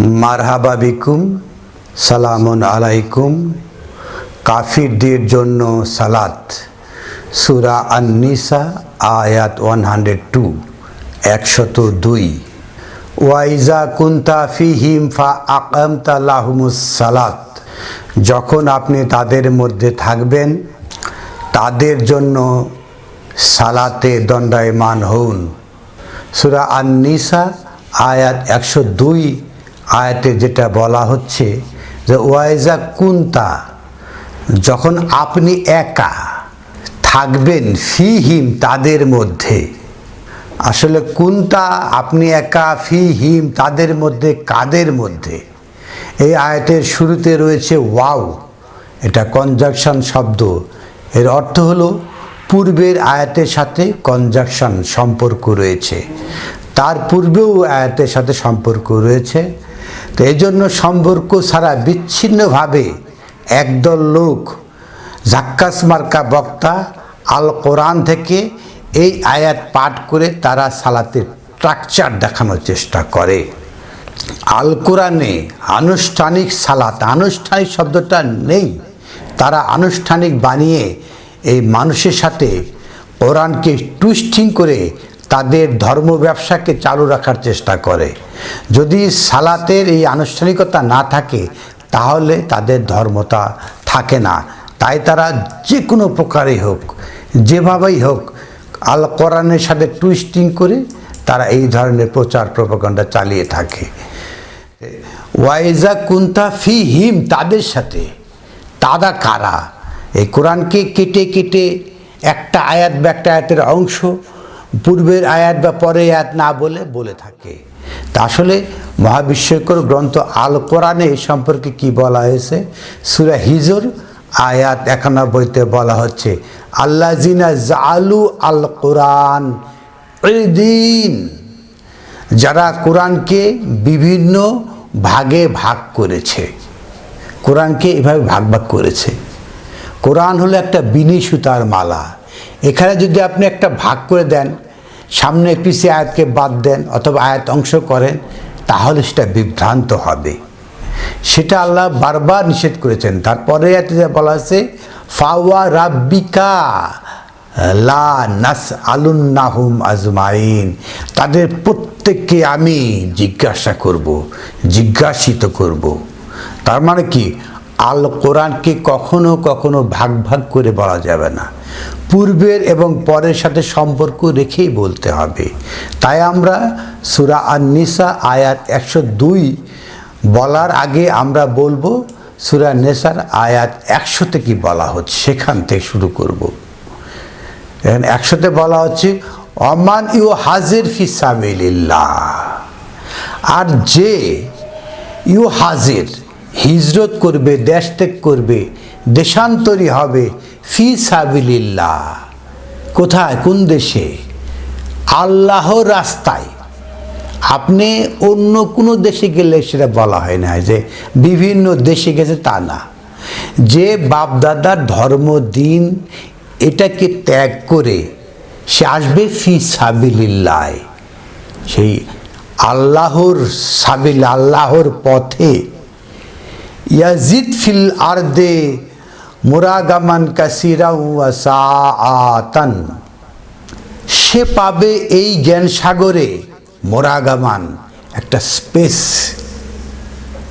মারহাবা বিকুম, সালামুন আলাইকুম। কাফিরদের জন্য সালাত। সুরা আন্নিসা, আয়াত ওয়ান হান্ড্রেড টু একশত দুই। ওয়াইজা কুন্তা ফিহিম ফা আকামতা লাহুমুস সালাত। যখন আপনি তাদের মধ্যে থাকবেন, তাদের জন্য সালাতে দণ্ডায়মান হন সুরা আন্নিসা, আয়াত একশো দুই আয়াতে যেটা বলা হচ্ছে যে, ওয়াইজা কুন্তা, যখন আপনি একা থাকবেন ফিহিম তাদের মধ্যে। আসলে কুন্তা, আপনি একা ফিহিম তাদের মধ্যে, কাদের মধ্যে? এই আয়াতের শুরুতে রয়েছে ওয়াও, এটা কনজাকশন শব্দ। এর অর্থ হলো, পূর্বের আয়াতের সাথে কনজাকশন সম্পর্ক রয়েছে। তার পূর্বেও আয়াতের সাথে সম্পর্ক রয়েছে। তো এই জন্য সম্পর্ক ছাড়া বিচ্ছিন্নভাবে একদল লোক জাক্কাস মার্কা বক্তা আল কোরআন থেকে এই আয়াত পাঠ করে তারা সালাতের স্ট্রাকচার দেখানোর চেষ্টা করে। আল কোরআনে আনুষ্ঠানিক সালাত, আনুষ্ঠানিক শব্দটা নেই। তারা আনুষ্ঠানিক বানিয়ে এই মানুষের সাথে কোরআনকে টুইস্টিং করে তাদের ধর্ম ব্যবসাকে চালু রাখার চেষ্টা করে। যদি সালাতের এই আনুষ্ঠানিকতা না থাকে, তাহলে তাদের ধর্মতা থাকে না। তাই তারা যে কোনো প্রকারে হোক, যেভাবেই হোক, আল কোরআনের সাথে টুইস্টিং করে তারা এই ধরনের প্রচার প্রপাগণ্ডা চালিয়ে থাকে। ওয়াইজা কুন্তা ফি হিম তাদের সাথে। তারা কারা? এই কোরআনকে কেটে কেটে একটা আয়াত বা একটা আয়াতের অংশ পূর্বের আয়াত বা পরে আয়াত না বলে বলে থাকে। তা আসলে মহাবিশ্বকর গ্রন্থ আল কোরআনে এই সম্পর্কে কি বলা হয়েছে? সুরা হিজর আয়াত একানব্বইতে বলা হচ্ছে আল্লাহ জিনা জালু আল কোরআন দিন যারা কোরআনকে বিভিন্ন ভাগে ভাগ করেছে। কোরআনকে এভাবে ভাগ ভাগ করেছে। কোরআন হলো একটা বিনি সুতার মালা। এখানে যদি আপনি একটা ভাগ করে দেন, সামনে পিছিয়ে আয়াতকে বাদ দেন অথবা আয়াত অংশ করেন, তাহলে সেটা বিভ্রান্ত হবে। সেটা আল্লাহ বারবার নিষেধ করেছেন। তারপরে যা বলা আছে ফাওয়া রাব্বিকা লা নাস আলুন্নাহুম আজমাইন। তাদের প্রত্যেককে আমি জিজ্ঞাসা করব, জিজ্ঞাসিত করব। তার মানে কি? আল কোরআনকে কখনো কখনো ভাগ ভাগ করে বলা যাবে না। পূর্বের এবং পরের সাথে সম্পর্ক রেখেই বলতে হবে। তাই আমরা সুরা আর নিসা আয়াত একশো দুই বলার আগে আমরা বলব, সুরা নেসার আয়াত একশোতে কি বলা হচ্ছে? সেখান থেকে শুরু করব। এখন একশোতে বলা হচ্ছে, অমান ইউ হাজির ফি ফিসাবিল্লাহ আর যে ইউ হাজির হিজরত করবে, দেশ ত্যাগ করবে, দেশান্তরী হবে ফি সাবিল্লাহ কোথায়? কোন দেশে? আল্লাহর রাস্তায়। আপনি অন্য কোনো দেশে গেলে সেটা বলা হয় না যে বিভিন্ন দেশে গেছে তা না। যে বাপদাদার ধর্ম, দিন এটাকে ত্যাগ করে সে আসবে ফি সাবিল্লায় সেই আল্লাহর সাবিল, আল্লাহর পথে। ইয়াজিদ ফিল আর্দে মুরাগামান আতান সে পাবে এই জ্ঞান সাগরে। মোরাগামান, একটা স্পেস,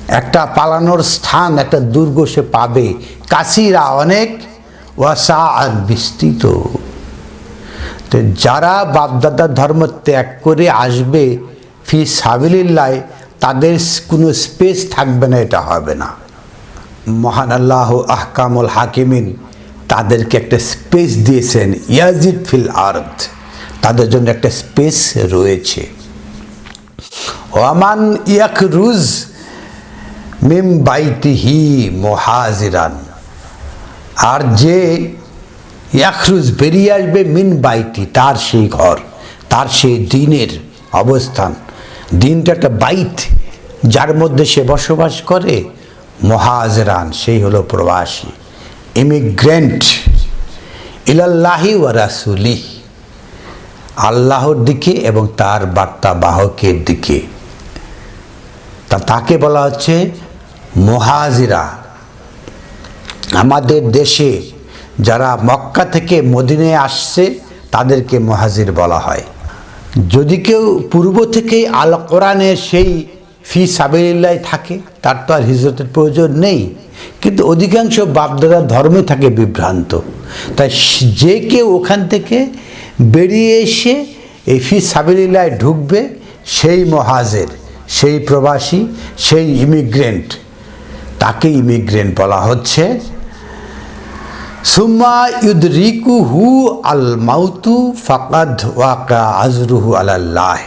একটা পালানোর স্থান, একটা দুর্গ সে পাবে। কাশিরা অনেক ওয়াসা আর বিস্তৃত। যারা বাপদাদার ধর্ম ত্যাগ করে আসবে, ফি সাবিল্লায় তাদের কোনো স্পেস থাকবে না, এটা হবে না। মহান আল্লাহ আহকামুল হাকিমিন তাদেরকে একটা স্পেস দিয়েছেন, ইয়াজিদ ফিল আর্থ তাদের জন্য একটা স্পেস রয়েছে। ওয়ামান ইয়াক রুজ মিম বাইতিহি মহাজিরান। আর যে ইয়াকরুজ বেরিয়ে আসবে মিন বাইটি তার সেই ঘর, তার সেই দিনের অবস্থান। দিনটা একটা বাইট যার মধ্যে সে বসবাস করে মহাজরান, সেই হলো প্রবাসী। ইমিগ্রেন্ট ইলাল্লাহি ওয়া রাসুলি। আল্লাহর দিকে এবং তার বার্তা বাহকের দিকে। তা তাকে বলা হচ্ছে মহাজিরা। আমাদের দেশে যারা মক্কা থেকে মদিনে আসছে, তাদেরকে মহাজির বলা হয়। যদি কেউ পূর্ব থেকেই আল কোরআনের সেই ফি সাবিল্লায় থাকে, তার তো আর হিজরতের প্রয়োজন নেই। কিন্তু অধিকাংশ বাপদাদার ধর্মে থাকে বিভ্রান্ত। তাই যে কেউ ওখান থেকে বেরিয়ে এসে এই ফি সাবিল্লায় ঢুকবে, সেই মহাজের, সেই প্রবাসী, সেই ইমিগ্রেন্ট তাকে ইমিগ্রেন্ট বলা হচ্ছে। সুম্মা ইউদরিকু হু আল মাউতু ফাকাদ ওয়াকা আজরুহু আলাল্লাহ।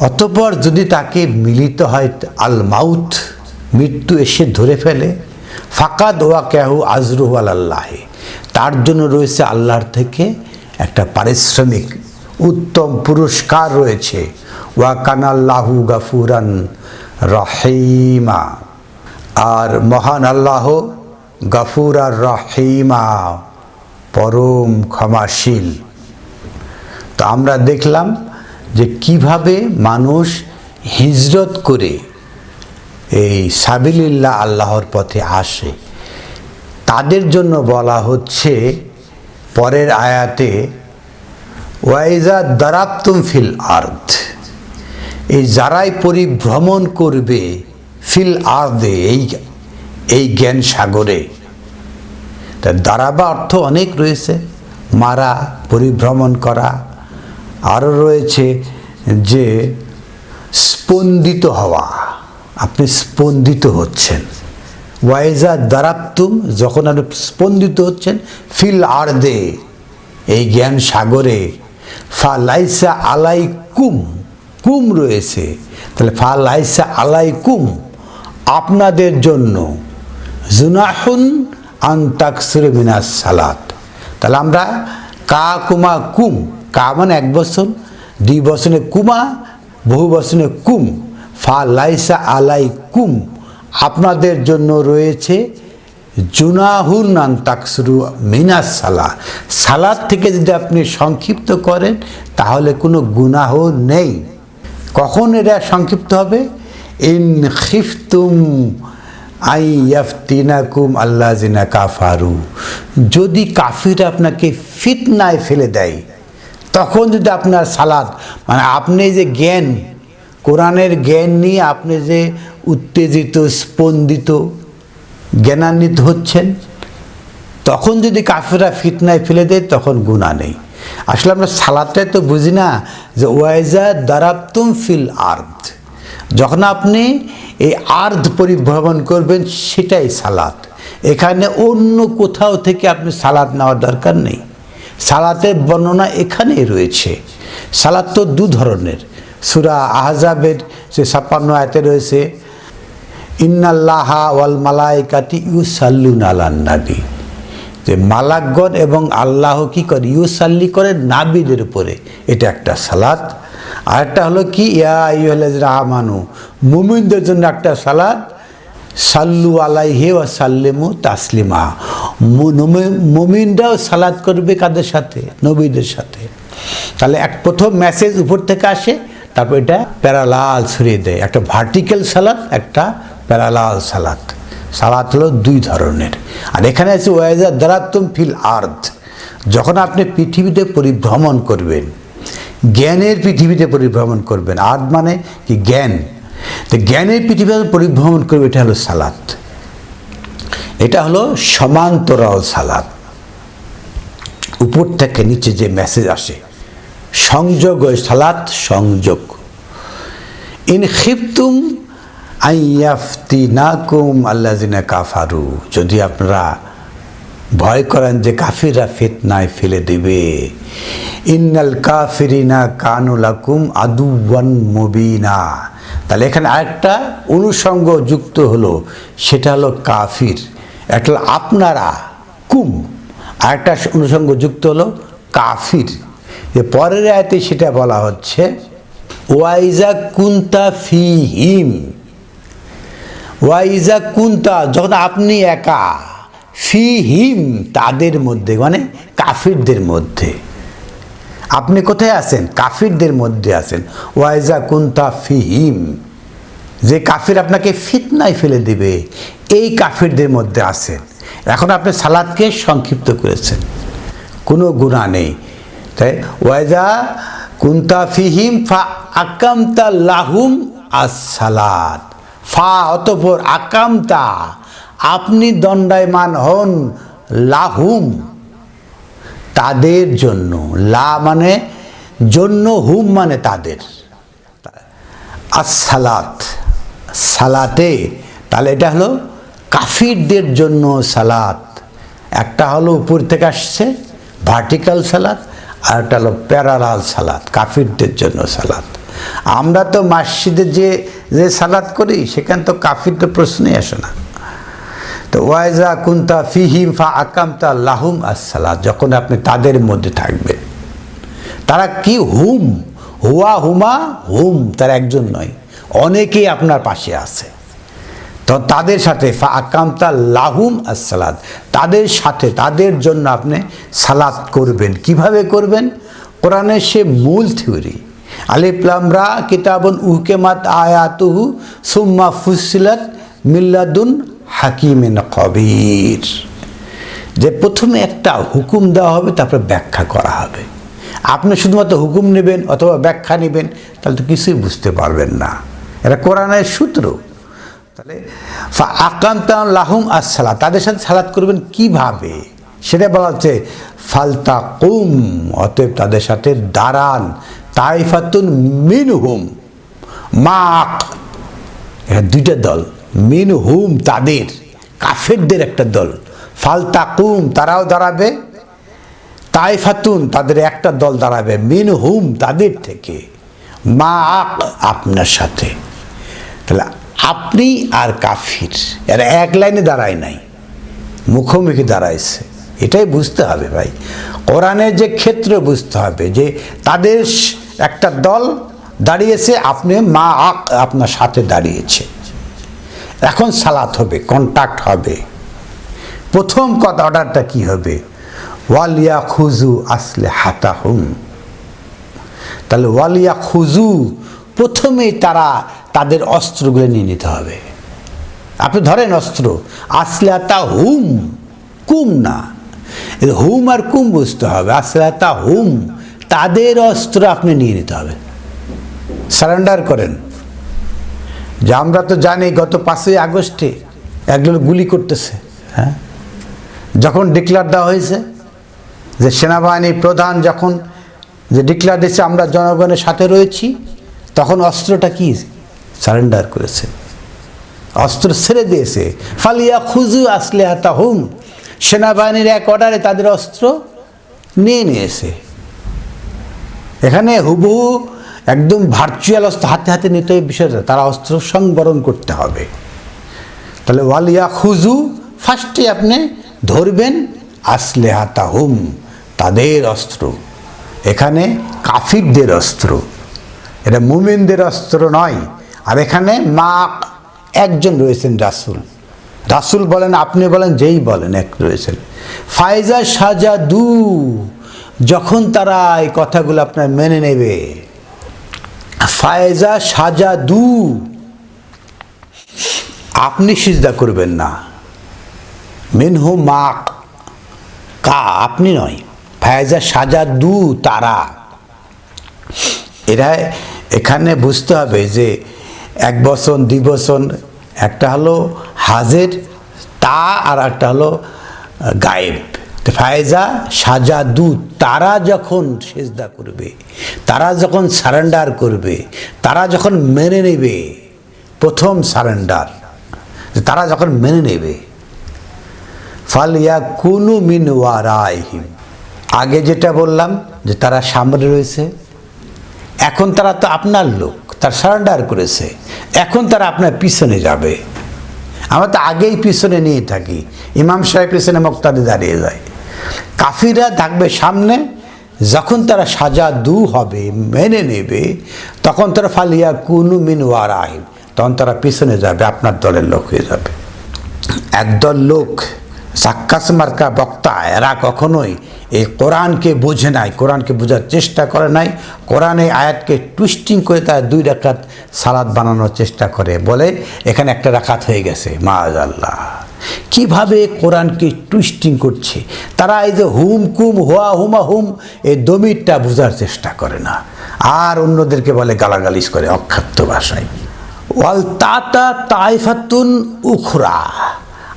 অতপর যদি তাকে মিলিত হয় আল মাউথ মৃত্যু এসে ধরে ফেলে। ফাকাদ ওয়াকাহু আজরুহু আলাল্লাহ। তার জন্য রয়েছে আল্লাহর থেকে একটা পারিশ্রমিক, উত্তম পুরস্কার রয়েছে। ওয়াকান আল্লাহু গাফুরান রহিমা। আর মহান আল্লাহ গাফুর আর রহিমা, পরম ক্ষমাশীল। তো আমরা দেখলাম যে কীভাবে মানুষ হিজরত করে এই সাবিলিল্লাহ আল্লাহর পথে আসে। তাদের জন্য বলা হচ্ছে, পরের আয়াতে, ওয়াইজা দারাপ্তুম ফিল আর্থ এই যারাই পরিভ্রমণ করবে ফিল আর্দে, এই এই জ্ঞান সাগরে। তা দাঁড়াবা অর্থ অনেক রয়েছে। মারা, পরিভ্রমণ করা আরও রয়েছে যে স্পন্দিত হওয়া, আপনি স্পন্দিত হচ্ছেন। ওয়াইজা দারাপ্তুম, যখন আপনি স্পন্দিত হচ্ছেন, ফিল আর্দে, এই জ্ঞান সাগরে, ফা লাইসা আলাই কুম কুম রয়েছে। তাহলে ফা লাইসা আলাই কুম আপনাদের জন্য। জুনাহুন আন্তাকসুর মিনাস সালাত। তাহলে আমরা কা কুমা কুম কা মানে এক বছর, দুই বছরে কুমা, বহু বছরে কুম। ফা লাইসা আলাই কুম আপনাদের জন্য রয়েছে জুনাহুন আন্তাকসুরু মিনাস সালা সালাদ থেকে যদি আপনি সংক্ষিপ্ত করেন, তাহলে কোনো গুনাহ নেই। কখন এটা সংক্ষিপ্ত হবে? ইন খিফতুম আই ইয়াফতিনাকুম আল্লাহ জিনা কাফারু। যদি কাফির আপনাকে ফিতনায় ফেলে দেয় তখন যদি আপনার সালাদ মানে আপনি যে জ্ঞান, কোরআনের জ্ঞান নিয়ে আপনি যে উত্তেজিত, স্পন্দিত, জ্ঞানান্বিত হচ্ছেন, তখন যদি কাফেরা ফিতনায় ফেলে দেয়, তখন গুণা নেই। আসলে আমরা সালাদটাই তো বুঝি না যে, ওয়াইজা দারাপ্তুম ফিল আর্থ যখন আপনি এই আর্ধ পরিভ্রমণ করবেন, সেটাই সালাদ। এখানে অন্য কোথাও থেকে আপনি সালাদ নেওয়ার দরকার নেই। সালাতের বর্ণনা এখানেই রয়েছে। সালাদ তো দু ধরনের। সুরা আহজাবের সে ছাপ্পান্ন আয়তে রয়েছে, ইন্নাল্লাহা ওয়াল মালাইকাতি ইউসাল্লুন আলান নাবি। যে মালাকগণ এবং আল্লাহ কি করে? ইউসাল্লি করে নাবিদের উপরে। এটা একটা সালাদ আরেকটা হলো কি? ইয়া রাহমানু মুমিনদের জন্য একটা সালাদ সাল্লু আলাইহে ওয়া সাল্লেমু তাসলিমা মুমিনরাও সালাদ করবে কাদের সাথে? নবীদের সাথে। তাহলে এক প্রথম মেসেজ উপর থেকে আসে, তারপর এটা প্যারালাল ছড়িয়ে দেয়। একটা ভার্টিক্যাল সালাদ একটা প্যারালাল সালাদ সালাদ হলো দুই ধরনের। আর এখানে আছে ওয়াইজা দারাত্তম ফিল আর্থ যখন আপনি পৃথিবীতে পরিভ্রমণ করবেন, জ্ঞানের পৃথিবীতে পরিভ্রমণ করবেন আর্থ মানে কি? জ্ঞান। তো জ্ঞানের পৃথিবীতে পরিভ্রমণ করবে, এটা হলো সালাদ এটা হলো সমান্তরাল সালাদ উপর থেকে নিচে যে মেসেজ আসে, সংযোগ সালাত, সংযোগ। ইন খিপ্তুম আইয়াফতি নাকুম আল্লাজিনা কাফারু। যদি আপনারা ভয় করেন যে কাফিরা ফিতনায় ফেলে দেবে। ইন্নাল কাফিরিনা কানুলাকুম আদুওয়ান মুবিনা। তাহলে এখানে আরেকটা অনুষঙ্গ যুক্ত হলো, সেটা হলো কাফির। একটা আপনারা, কুম। আরেকটা অনুষঙ্গ যুক্ত হলো কাফির। যে পরের আয়তে সেটা বলা হচ্ছে, ওয়াইজা কুন্তা ফি হিম ওয়াইজা কুন্তা, যখন আপনি একা ফি হিম তাদের মধ্যে মানে কাফিরদের মধ্যে। আপনি কোথায় আছেন? কাফিরদের মধ্যে আছেন। ওয়াইজা কুন্তা ফি হিম যে কাফির আপনাকে ফিতনায় ফেলে দিবে, এই কাফিরদের মধ্যে আছেন। এখন আপনি সালাদকে সংক্ষিপ্ত করেছেন। কোনো গুণা নেই। তাই ওয়াজা কুন্তা ফিহিম ফা আকামতা লাহুম আস সালাদ ফা অতপর আকামতা। আপনি দণ্ডায়মান হন লাহুম। তাদের জন্য। লা মানে জন্য, হুম মানে তাদের। আর সালাত, তাহলে এটা হলো কাফিরদের জন্য সালাত। একটা হলো উপর থেকে আসছে ভার্টিক্যাল সালাত, আর একটা হলো প্যারালাল সালাত, কাফিরদের জন্য সালাত। আমরা তো মসজিদে যে যে সালাত করি, সেখানে তো কাফির তো প্রশ্নই আসে না। তো ওয়াইজা কুন্তা ফিহিম ফা আকামতা লাহুম আসসালাত, যখন আপনি তাদের মধ্যে থাকবেন। তারা কি হুম? হুয়া হুমা হুম, তার একজন নয়, অনেকেই আপনার পাশে আছে। তো তাদের সাথে ফা আকামতা লাহুম আসসালাত, তাদের সাথে, তাদের জন্য আপনি সালাত করবেন। কীভাবে করবেন? কোরআনের সে মূল থিওরি আলিপ্লামরা কিতাবন উহকেমাত আয়াতুহু সুম্মা ফুসিলাত মিল্লাদুন হাকিমেন কবির। যে প্রথমে একটা হুকুম দেওয়া হবে, তারপরে ব্যাখ্যা করা হবে। আপনি শুধুমাত্র হুকুম নেবেন অথবা ব্যাখ্যা নেবেন, তাহলে তো কিছুই বুঝতে পারবেন না। এটা কোরআনের সূত্র। তাহলে আকান্ত লাহুম আসসালা, তাদের সাথে সালাত করবেন কীভাবে? সেটা বলা হচ্ছে ফালতা কুম অতএব তাদের সাথে দাঁড়ান। তাইফাতুন মিন হুম মাক দুইটা দল। মিন হুম তাদের, কাফেরদের একটা দল। ফালতা কুম তারাও দাঁড়াবে। তাইফাতুন, তাদের একটা দল দাঁড়াবে। মিন হুম তাদের থেকে। মা আপনার সাথে। তাহলে আপনি আর কাফির, এরা এক লাইনে দাঁড়ায় নাই। মুখোমুখি দাঁড়াইছে। এটাই বুঝতে হবে ভাই। কোরআনের যে ক্ষেত্র বুঝতে হবে যে তাদের একটা দল দাঁড়িয়েছে, আপনি মা আক আপনার সাথে দাঁড়িয়েছে। এখন সালাত হবে কন্ট্যাক্ট হবে। প্রথম কথা, অর্ডারটা কি হবে? ওয়ালিয়া খুজু আসলে হাতা হুম তাহলে ওয়ালিয়া খুজু প্রথমেই তারা তাদের অস্ত্রগুলো নিয়ে নিতে হবে। আপনি ধরেন অস্ত্র আসলে আসলাতা হুম কুম না। হুম আর কুম বুঝতে হবে আসলে আসলাতা হুম তাদের অস্ত্র আপনি নিয়ে নিতে হবে। সারেন্ডার করেন। যে আমরা তো জানি গত পাঁচই আগস্টে একজন গুলি করতেছে হ্যাঁ? যখন ডিক্লার দেওয়া হয়েছে যে সেনাবাহিনীর প্রধান যখন যে ডিক্লার দিয়েছে, আমরা জনগণের সাথে রয়েছি, তখন অস্ত্রটা কি সারেন্ডার করেছে? অস্ত্র ছেড়ে দিয়েছে। ফালিয়া খুজু আসলে হাতা হুম সেনাবাহিনীর এক অর্ডারে তাদের অস্ত্র নিয়ে নিয়েছে। এখানে হুবহু একদম ভার্চুয়াল অস্ত্র হাতে হাতে নিতে হবে বিষয়টা, তারা অস্ত্র সংবরণ করতে হবে। তাহলে ওয়ালিয়া খুজু ফার্স্টে আপনি ধরবেন আসলে হাতা হুম তাদের অস্ত্র। এখানে কাফিরদের অস্ত্র। এটা মুমিনদের অস্ত্র নয়। আর এখানে মা একজন রয়েছেন রাসুল। রাসুল বলেন, আপনি বলেন, যেই বলেন, এক রয়েছেন। ফায়জা সাজা দু যখন তারা এই কথাগুলো আপনার মেনে নেবে ফায়জা সাজা দু। আপনি সিজদা করবেন না। মিনহু মাক। কা, আপনি নয়। ফায়জা সাজা দু, তারা। এরা এখানে বুঝতে হবে যে এক বছর দুই বছর একটা হলো হাজের, তা আর একটা হলো গায়েব। ফায়জা সাজা দু তারা যখন সেজদা করবে, তারা যখন সারেন্ডার করবে, তারা যখন মেনে নেবে, প্রথম সারেন্ডার তারা যখন মেনে নেবে ফালিয়া কুনু মিন ওয়ারাইহিম। আগে যেটা বললাম, যে তারা সামনে রয়েছে, এখন তারা তো আপনার লোক, তার সারেন্ডার করেছে, এখন তারা আপনার পিছনে যাবে। আমরা তো আগেই পিছনে নিয়ে থাকি, ইমাম সাহেব পিছনে মোক্তাদে দাঁড়িয়ে যায়। কাফিরা থাকবে সামনে, যখন তারা সাজা দু হবে, মেনে নেবে, তখন তারা ফালিয়া কুনু মিন ওয়ার আহিম তখন তারা পিছনে যাবে, আপনার দলের লোক হয়ে যাবে। একদল লোক, সাক্কাস মার্কা বক্তা, এরা কখনোই এই কোরআনকে বোঝে নাই, কোরআনকে বোঝার চেষ্টা করে নাই, কোরআনে আয়াতকে টুইস্টিং করে তার দুই রাকাত সালাদ বানানোর চেষ্টা করে, বলে এখানে একটা রাকাত হয়ে গেছে মাজ আল্লাহ কীভাবে কোরআনকে টুইস্টিং করছে? তারা এই যে হুম কুম, হুয়া হুমা হুম, এই দমিরটা বোঝার চেষ্টা করে না। আর অন্যদেরকে বলে গালাগালিজ করে অক্ষাত্য ভাষায়। ওয়াল তাতা তাইফাতুন উখরা।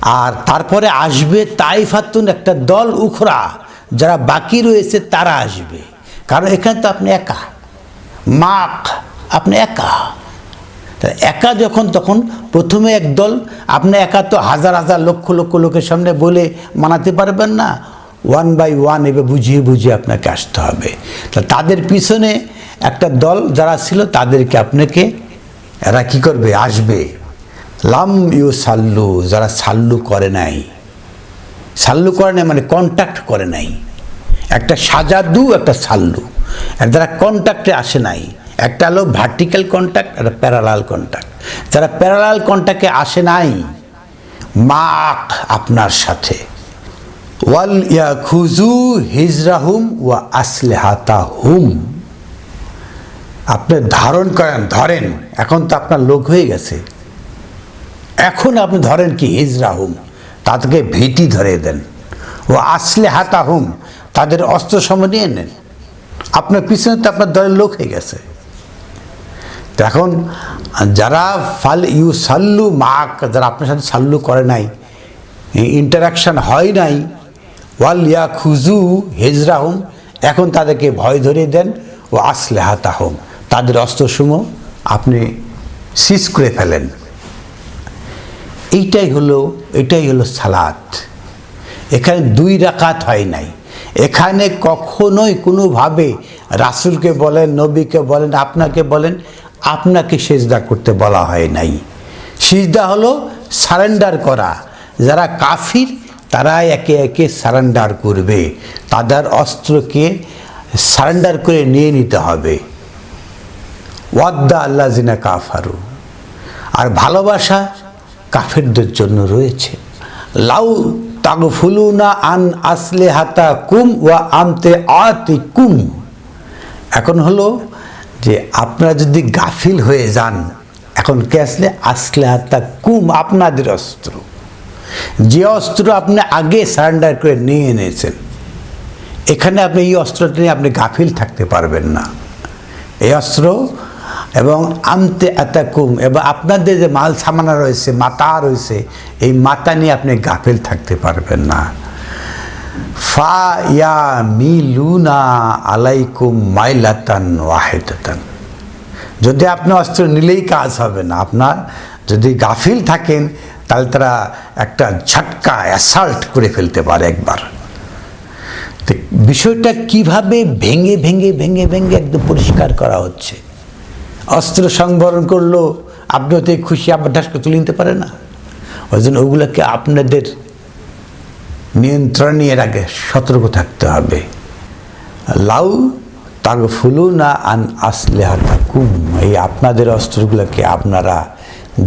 আর তারপরে আসবে তাইফাতুন একটা দল উখরা। যারা বাকি রয়েছে তারা আসবে। কারণ এখানে তো আপনি একা। মাক, আপনি একা। তা একা যখন, তখন প্রথমে এক দল, আপনি একা তো হাজার হাজার লক্ষ লক্ষ লোকের সামনে বলে মানাতে পারবেন না। ওয়ান বাই ওয়ান এবার বুঝিয়ে বুঝিয়ে আপনাকে আসতে হবে। তা তাদের পিছনে একটা দল যারা ছিল, তাদেরকে আপনাকে, এরা কি করবে? আসবে। লাম ইউ সাল্লু যারা সাল্লু করে নাই। সাল্লু করে নাই মানে কন্ট্যাক্ট করে নাই। একটা সাজাদু, একটা সাল্লু। যারা কন্ট্যাক্টে আসে নাই। একটা হলো ভার্টিক্যাল কন্ট্যাক্ট একটা প্যারালাল কন্ট্যাক্ট যারা প্যারালাল কন্ট্যাক্টে আসে নাই মাক আপনার সাথে। ওয়াল ইয়া খুজু হিজরাহুম ওয়া আসলেহাতা হুম আপনি ধারণ করেন, ধরেন, এখন তো আপনার লোক হয়ে গেছে। এখন আপনি ধরেন কি হিজরাহুম, তাদেরকে ভীতি ধরে দেন। ও আসলে হাতা হুম তাদের অস্ত্র সম নিয়ে নেন। আপনার পিছনে তো আপনার দলের লোক হয়ে গেছে। তো এখন যারা ফাল ইউ সাল্লু মাক, যারা আপনার সাথে সাল্লু করে নাই ইন্টারাকশান হয় নাই, ওয়াল ইয়া খুজু হেজরাহুম, এখন তাদেরকে ভয় ধরিয়ে দেন, ও আসলে হাতাহম তাদের অস্ত্রসমূহ আপনি সিজ করে ফেলেন। এইটাই হলো, এটাই হলো সালাত। এখানে দুই রাকাত হয় নাই। এখানে কখনোই কোনোভাবে রাসুলকে বলেন, নবীকে বলেন, আপনাকে বলেন আপনাকে সেজদা করতে বলা হয় নাই। সিজদা হলো সারেন্ডার করা। যারা কাফির তারা একে একে সারেন্ডার করবে। তাদের অস্ত্রকে সারেন্ডার করে নিয়ে নিতে হবে। ওয়াদ্দা আল্লাহ জিনা কাফারু। আর ভালোবাসা কাফেরদের জন্য রয়েছে। লাউ তাগফুলুনা আন আসলে হাতা কুম ওয়া আমতে আতি কুম এখন হলো যে আপনারা যদি গাফিল হয়ে যান, এখন কে আসলে? আসলে হাতা কুম আপনাদের অস্ত্র। যে অস্ত্র আপনি আগে সারেন্ডার করে নিয়ে এনেছেন, এখানে আপনি এই অস্ত্রটা নিয়ে আপনি গাফিল থাকতে পারবেন না। এই অস্ত্র এবং আমতে আতাকুম, এবং আপনাদের যে মাল সামানা রয়েছে, মাতা রয়েছে, এই মাতা নিয়ে আপনি গাফিল থাকতে পারবেন না। ফা ইয়া মিলুনা আলাইকুম মাইলাতান ওয়াহেদাতান। যদি আপনি অস্ত্র নিলেই কাজ হবে না, আপনার যদি গাফিল থাকেন, তাহলে তারা একটা ঝটকা, অ্যাসাল্ট করে ফেলতে পারে একবার। বিষয়টা কীভাবে ভেঙে ভেঙে ভেঙে ভেঙে একদম পরিষ্কার করা হচ্ছে? অস্ত্র সংবরণ করল আপনি ওতে খুশি আবার ঢাস করে তুলে নিতে পারে না। ওই জন্য ওগুলোকে আপনাদের নিয়ন্ত্রণে এর আগে সতর্ক থাকতে হবে। লাউ তাগ ফুলু না আন আসলে কুম এই আপনাদের অস্ত্রগুলোকে আপনারা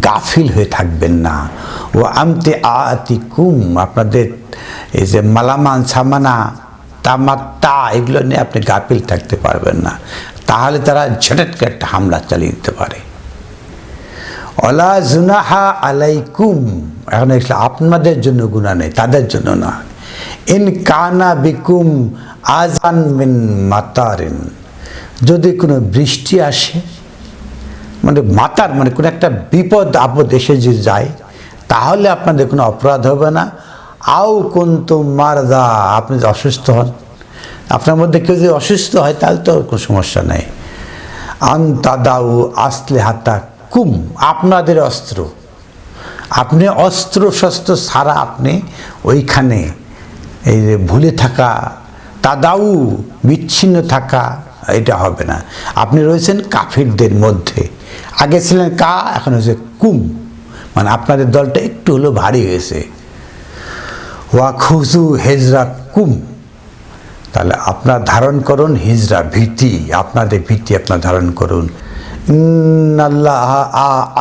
গাফিল হয়ে থাকবেন না। ও আমতে আতি কুম আপনাদের এই যে মালামান সামানা, তামাত্তা, এগুলো নিয়ে আপনি গাফিল থাকতে পারবেন না। তাহলে তারা ঝটকে একটা হামলা চালিয়ে দিতে পারে। অলা জুনাহা আলাইকুম। এখন আপনাদের জন্য গুণা নেই, তাদের জন্য না। ইন কানা বিকুম আজান মিন মাতারিন। যদি কোনো বৃষ্টি আসে মানে মাতার মানে কোনো একটা বিপদ, আপদ এসে যে যায়, তাহলে আপনাদের কোনো অপরাধ হবে না। আও কিন্তু মারদা, আপনি যদি অসুস্থ হন, আপনার মধ্যে কেউ যদি অসুস্থ হয়, তাহলে তো কোনো সমস্যা নেই। আন্তাদাউ আসলে হাতা কুম আপনাদের অস্ত্র। আপনি অস্ত্র শস্ত্র ছাড়া আপনি ওইখানে এই যে ভুলে থাকা, তাদাউ বিচ্ছিন্ন থাকা, এটা হবে না। আপনি রয়েছেন কাফিরদের মধ্যে। আগে ছিলেন কা, এখন হয়েছে কুম। মানে আপনাদের দলটা একটু হলো ভারী হয়েছে। ওয়া খুজু হেজরা কুম। তাহলে আপনার ধারণ করুন হিজরা ভীতি, আপনাদের ভীতি আপনার ধারণ করুন।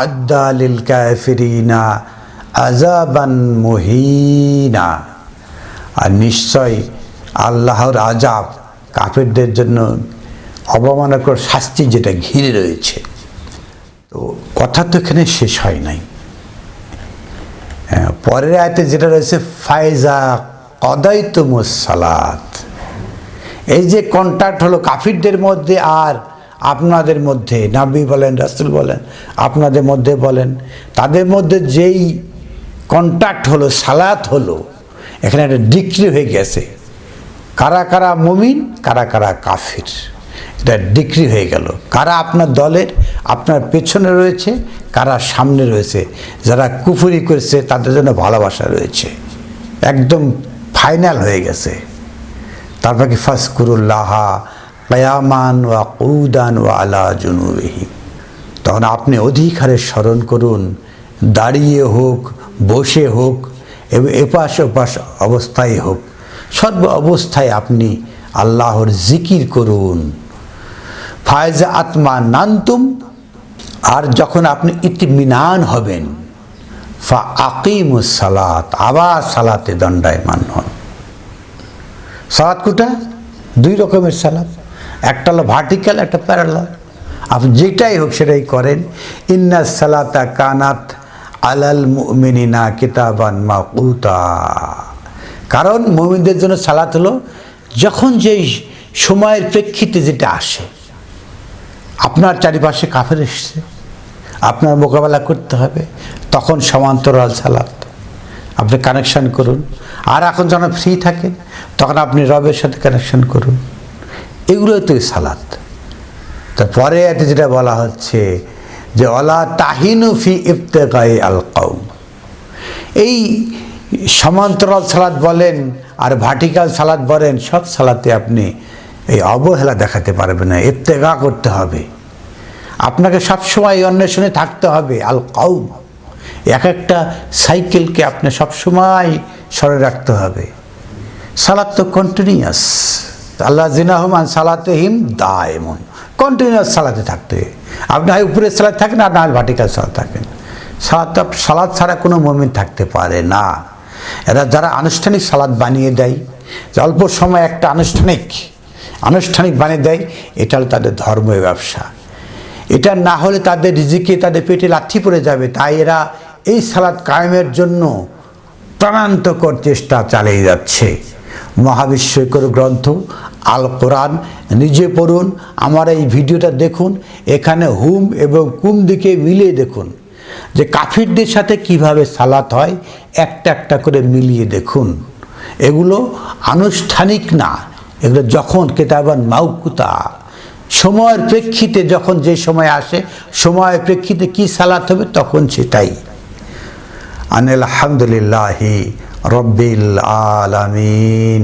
আদালিল কাফিরিনা আজাবান মহিনা। আর নিশ্চয় আল্লাহর আজাব কাফেরদের জন্য অবমানকর শাস্তি যেটা ঘিরে রয়েছে। তো কথা তো এখানে শেষ হয় নাই। হ্যাঁ, পরের আয়তে যেটা রয়েছে ফায়জা কদাই সালাত। এই যে কন্ট্যাক্ট হলো কাফিরদের মধ্যে আর আপনাদের মধ্যে, নাবি বলেন, রাসুল বলেন, আপনাদের মধ্যে বলেন, তাদের মধ্যে যেই কন্ট্যাক্ট হলো, সালাত হলো, এখানে একটা ডিক্রি হয়ে গেছে। কারা কারা মুমিন, কারা কারা কাফির। এটা ডিক্রি হয়ে গেল। কারা আপনার দলের, আপনার পেছনে রয়েছে, কারা সামনে রয়েছে। যারা কুফুরি করেছে, তাদের জন্য ভালোবাসা রয়েছে। একদম ফাইনাল হয়ে গেছে। তারপর কি ফাসকুরুল্লাহা কয়ামান ওয়া কৌদান ওয়া আলা জুনুবিহি। তখন আপনি অধিকারে স্মরণ করুন, দাঁড়িয়ে হোক, বসে হোক, এবং এপাশ ওপাশ অবস্থায় হোক, সর্ব অবস্থায় আপনি আল্লাহর জিকির করুন। ফায়জা আত্মা নান্তুম আর যখন আপনি ইতিমিনান হবেন, ফা আকিমুস সালাত, আবার সালাতে দণ্ডায়মান হন। সালাত কোটা দুই রকমের সালাদ একটা হলো ভার্টিক্যাল একটা প্যারাল আপনি যেটাই হোক সেটাই করেন। ইন্না সালাতা কানাত আলাল মুমিনিনা কিতাবান মাকুতা। কারণ মুমিনদের জন্য সালাত হলো যখন যেই সময়ের প্রেক্ষিতে যেটা আসে, আপনার চারিপাশে কাফের এসছে, আপনার মোকাবেলা করতে হবে, তখন সমান্তরাল সালাত। আপনি কানেকশন করুন। আর এখন যখন ফ্রি থাকেন, তখন আপনি রবের সাথে কানেকশন করুন। এগুলোই তো সালাত। তারপরে এতে যেটা বলা হচ্ছে যে অলা তাহিনু ফি ইফতেকাই আল কাউম এই সমান্তরাল সালাদ বলেন আর ভার্টিক্যাল সালাদ বলেন, সব সালাতে আপনি এই অবহেলা দেখাতে পারবেন না ইফতেগা করতে হবে। আপনাকে সবসময় অন্বেষণে থাকতে হবে, আল কাউম এক একটা সাইকেলকে আপনি সবসময় সরে রাখতে হবে। সালাদ তো কন্টিনিউয়াস আল্লাহ জিনাহমান সালাতে হিম দা এমন কন্টিনিউয়াস সালাতে থাকতে। আপনি হয় উপরের সালাদ থাকেন আর না হয় ভার্টিক্যাল সালাদ থাকেন সালাদ সালাদ ছাড়া কোনো মমিন থাকতে পারে না। এরা যারা আনুষ্ঠানিক সালাদ বানিয়ে দেয় অল্প সময় একটা আনুষ্ঠানিক আনুষ্ঠানিক বানিয়ে দেয়, এটা হলো তাদের ধর্মীয় ব্যবসা। এটা না হলে তাদের রিজিকে, তাদের পেটে লাথি পড়ে যাবে। তাই এরা এই সালাদ কায়েমের জন্য প্রাণান্তকর চেষ্টা চালিয়ে যাচ্ছে। মহাবিশ্বকর গ্রন্থ আল কোরআন নিজে পড়ুন, আমার এই ভিডিওটা দেখুন, এখানে হুম এবং কুম দিকে মিলিয়ে দেখুন, যে কাফিরদের সাথে কীভাবে সালাত হয়, একটা একটা করে মিলিয়ে দেখুন। এগুলো আনুষ্ঠানিক না, এগুলো যখন কেতাবান মাউকুতা সময়ের প্রেক্ষিতে যখন যে সময় আসে, সময়ের প্রেক্ষিতে কি সালাত হবে, তখন সেটাই। আনিল আলহামদুলিল্লাহি রব্বিল আলামিন।